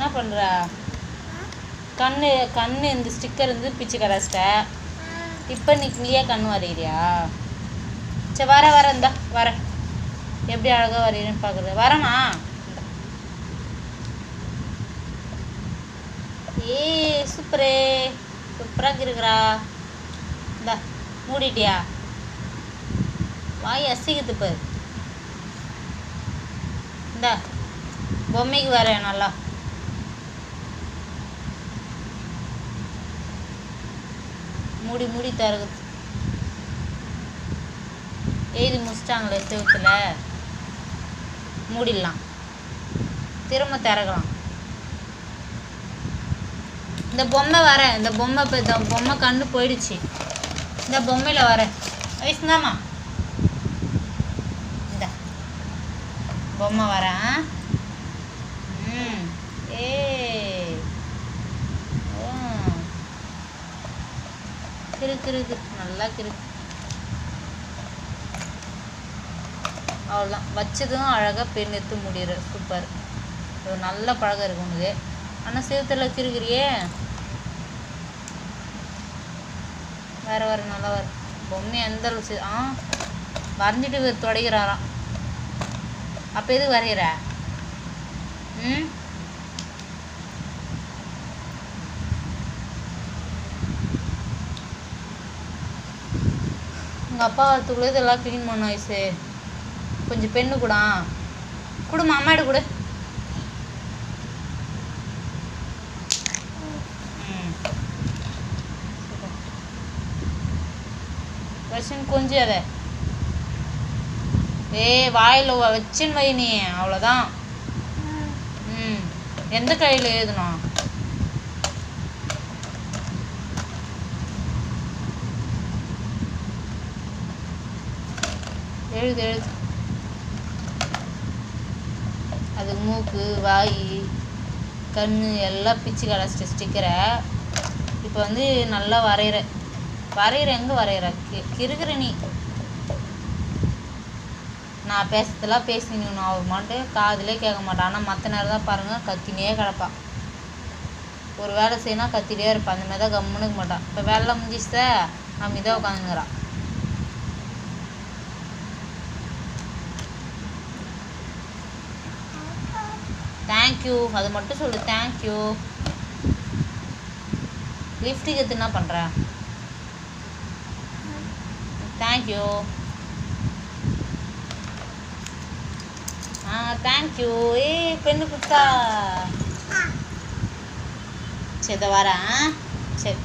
என்ன பண்ணுற கண்ணு கண்ணு இந்த ஸ்டிக்கர் இருந்து பிச்சு கடைச்சிட்ட இப்போ நீ நீயே கண் வரைகிறியா சரி வர வர இந்தா வர. எப்படி அழகாக வரைகிறேன்னு பார்க்குறது வரமா ஏ. சூப்பரே சூப்பராக இருக்கிறா. இந்தா மூடிட்டியா? வாய் அசிக்குது பாரு. இந்தா பொம்மைக்கு வரேன் நல்லா. மூடி மூடி தருகுது. எழுதி முடிச்சிட்டாங்களே செவத்தில் மூடிடலாம். திரும்ப திறக்கலாம் இந்த பொம்மை வரேன் இந்த பொம்மை இப்போ இந்த பொம்மை கண்ணு போயிடுச்சு. இந்த பொம்மையில் வரேன் வயசுதாம்மா இந்த. பொம்மை வரேன் ம் ஏ ஓ கிரு கிரு கிரு நல்லா கிரு அவ்வளோதான் வச்சதும் அழகாக பெண் முடிகிற சூப்பர். ஒரு நல்ல பழகம் இருக்கு உனக்கு. ஆனால் சேத்துல வச்சிருக்கிறியே? வேற வேறு நல்லா வர பொம்மை எந்த அளவு ஆ? வரைஞ்சிட்டு இவர் துடைக்கிறாராம். அப்போ எது வரைகிற ம்? உங்கள் அப்பா வரத்துக்குள்ளே இதெல்லாம் க்ளீன் பண்ண வயசு கொஞ்சம் பெண்ணு கூடா. கொடுமா அம்மாடு கொடு. வச்சுன்னு கொஞ்சம் அதை ஏய் வாயில் வச்சுன்னு வை நீ அவ்வளோதான் ம். எந்த கையில் எழுதணும் எழுது எழுது. அது மூக்கு வாய் கண் எல்லாம் பிச்சு கடைச்சிட்டு ஸ்டிக்கரை இப்போ வந்து நல்லா வரைகிற வரைகிற எங்கே வரைகிற கி கிறுகிற நீ நான் பேசுறதெல்லாம் பேசினு அவர் மட்டும் காதிலே கேட்க மாட்டான் ஆனால் மற்ற நேரம் தான் பாருங்கள் கத்தினே கிடப்பான் ஒரு வேலை செய்யணும் கத்திட்டே இருப்பான் அந்த மாதிரி தான் கம்முன்னு இருக்க மாட்டான் இப்போ வேலை முடிஞ்சிச்சா அமைதியாக உட்காந்துங்கிறான் தேங்க்யூ அது மட்டும் சொல்லு. தேங்க்யூ லிஃப்ட்டுக்கு எடுத்து என்ன பண்ணுற தேங்க்யூ ஆ தேங்க்யூ ஏய் பெண்ணு குத்தா. சரி இதோ வரேன். சரி.